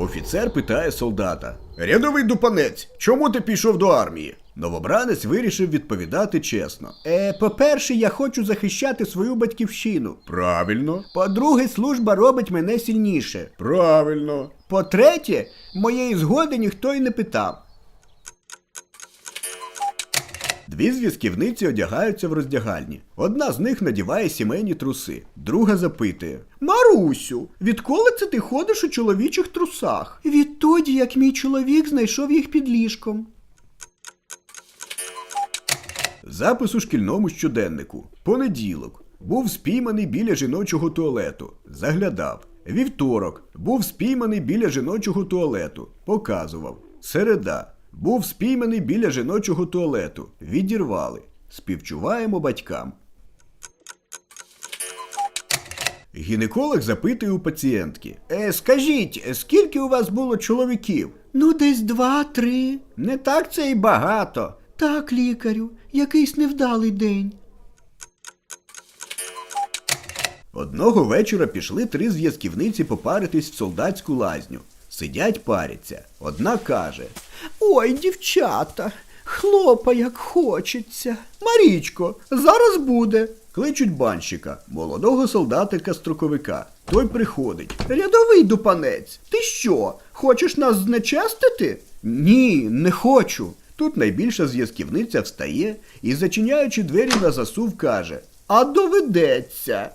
Офіцер питає солдата: Рядовий дупанець, чому ти пішов до армії? Новобранець вирішив відповідати чесно. Е, по-перше, я хочу захищати свою батьківщину. Правильно. По-друге, служба робить мене сильніше. Правильно. По-третє, моєї згоди ніхто й не питав. Дві зв'язківниці одягаються в роздягальні. Одна з них надіває сімейні труси, друга запитує: Марусю, відколи це ти ходиш у чоловічих трусах? Відтоді, як мій чоловік знайшов їх під ліжком. Запис у шкільному щоденнику. Понеділок. Був спійманий біля жіночого туалету. Заглядав. Вівторок. Був спійманий біля жіночого туалету. Показував. Середа. Був спійманий біля жіночого туалету. Відірвали. Співчуваємо батькам. Гінеколог запитує у пацієнтки. Е, скажіть, скільки у вас було чоловіків? Ну, десь два-три. Не так це й багато. Так, лікарю, якийсь невдалий день. Одного вечора пішли три зв'язківниці попаритись в солдатську лазню. Сидять паряться. Одна каже: Ой, дівчата, хлопа як хочеться. Марічко, зараз буде. Кличуть банщика, молодого солдатика-строковика. Той приходить. Рядовий дупанець, ти що? Хочеш нас знечестити? Ні, не хочу. Тут найбільша зв'язківниця встає і, зачиняючи двері на засув, каже: А доведеться.